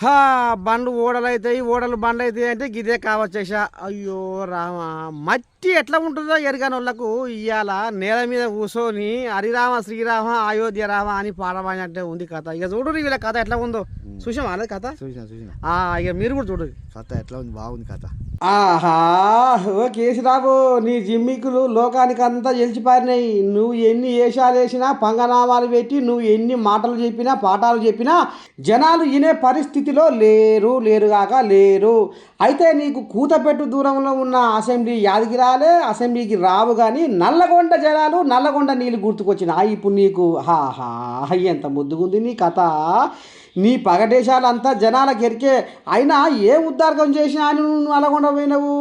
హా బండ్లు ఓడలు అవుతాయి ఓడలు బండ్లు అవుతాయి అంటే గిదే కావచ్చేసా అయ్యో రామ. మట్టి ఎట్లా ఉంటుందో ఎరగని వాళ్ళకు ఇవాళ నేల మీద కూర్చొని హరిరామ శ్రీరామ అయోధ్య రామ అని పాడమని ఉంది కథ. ఇక చూడు వీళ్ళ కథ ఎట్లా ఉందో. చూసాం అలా కథ? చూసిన చూసిన. ఆ, ఇక మీరు కూడా చూడు కథ ఎట్లా ఉంది? బాగుంది కథ. ఆహా ఓ కేసీరావు నీ జిమ్మికులు లోకానికి అంతా గెలిచిపారినాయి నువ్వు ఎన్ని వేషాలు వేసినా పంగనామాలు పెట్టి నువ్వు ఎన్ని మాటలు చెప్పినా పాఠాలు చెప్పినా జనాలు వినే పరిస్థితిలో లేరు లేరుగాక లేరు. అయితే నీకు కూతపెట్టు దూరంలో ఉన్న అసెంబ్లీ యాదగిరాలే అసెంబ్లీకి రావు కానీ నల్లగొండ జనాలు నల్లగొండ నీళ్ళు గుర్తుకొచ్చిన. ఇప్పుడు నీకు హాహా ఎంత ముద్దుగుంది నీ కథ. నీ పగటేశాలంతా జనాలకు ఎరికే. అయినా ఏ ఉద్దార్గం చేసినా అని నువ్వు నల్లగొండ పోయినవు?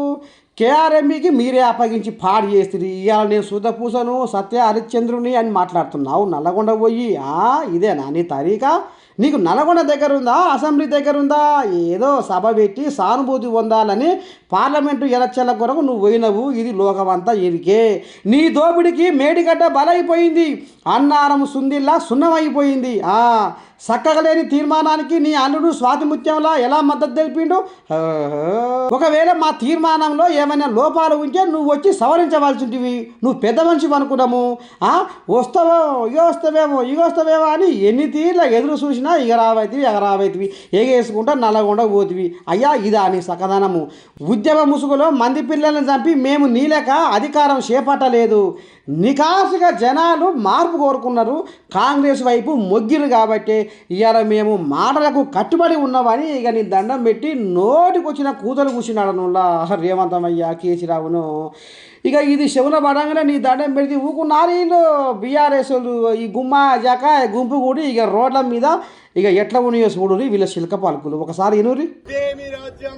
కేఆర్ఎంబికి మీరే అప్పగించి పాడు చేస్తుంది ఇవాళ నేను సుధపూసను సత్య హరిశ్చంద్రుని అని మాట్లాడుతున్నావు. నల్లగొండ పోయి ఆ, ఇదేనా నీ తరీకా? నీకు నల్గొండ దగ్గర ఉందా అసెంబ్లీ దగ్గర ఉందా ఏదో సభ పెట్టి సానుభూతి పొందాలని పార్లమెంటు ఎలక్షన్ల కొరకు నువ్వు పోయినవు. ఇది లోకమంతా ఎరికే నీ దోపిడికి మేడిగడ్డ బలైపోయింది. అన్నారం సుందిల్లా సున్నమైపోయింది. ఆ చక్కగా లేని తీర్మానానికి నీ అల్లుడు స్వాతిముత్యంలా ఎలా మద్దతు తెలిపిండు? ఒకవేళ మా తీర్మానంలో ఏమైనా లోపాలు ఉంటే నువ్వు వచ్చి సవరించవలసింటివి. నువ్వు పెద్ద మనిషి అనుకున్నాము వస్తావో ఇగ వస్తావేమో ఇగ వస్తావేమో అని ఎన్ని తీర్ల ఎదురు చూసినా ఇక రావైతివి ఎగ రావైతివి. ఎగేసుకుంటా నల్లకుండా పోతివి. అయ్యా ఇదా నీ సకదనము. ఉద్యమ ముసుగులో మంది పిల్లల్ని చంపి మేము నీలేక అధికారం చేపట్టలేదు. నికాసుగా జనాలు మార్పు కోరుకున్నారు. కాంగ్రెస్ వైపు మొగ్గిరు కాబట్టి ఇవాళ మేము మాటలకు కట్టుబడి ఉన్నామని ఇక నీ దండం పెట్టి నోటికొచ్చిన కూతురు కూర్చున్నాడు నువ్వులా రేవంతమయ్య కేసీరావును. ఇక ఇది శవుల పడంగానే నీ దండం పెడితే ఊకున్నారు వీళ్ళు. బీఆర్ఎస్ ఈ గుమ్మ జాక గుంపు కూడి ఇక రోడ్ల మీద ఇక ఎట్లా ఉన్నాయో చూడు వీళ్ళ శిల్క పాలకులు ఒకసారి ఇనురి రాజ్యం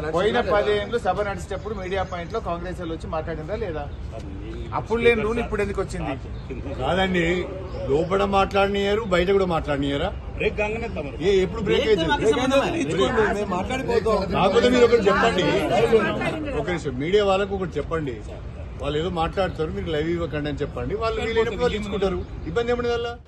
పోయిన పదేళ్ళు సభ నడిచేటప్పుడు మీడియా పాయింట్లో కాంగ్రెస్ వాళ్ళు వచ్చి మాట్లాడిందా లేదా? అప్పుడు లేని రూల్ ఇప్పుడు ఎందుకు వచ్చింది? కాదండి లోపల మాట్లాడినారు బయట కూడా మాట్లాడినారా ఏ ఎప్పుడు బ్రేక్ అయితే కాకపోతే మీరు ఒకటి చెప్పండి. ఒక నిమిషం మీడియా వాళ్ళకు ఒకటి చెప్పండి. వాళ్ళు ఏదో మాట్లాడతారు మీరు లైవ్ ఇవ్వకండి అని చెప్పండి. వాళ్ళు వీలైనప్పుడు వాళ్ళు ఇచ్చుకుంటారు. ఇబ్బంది ఏమన్నా వల్ల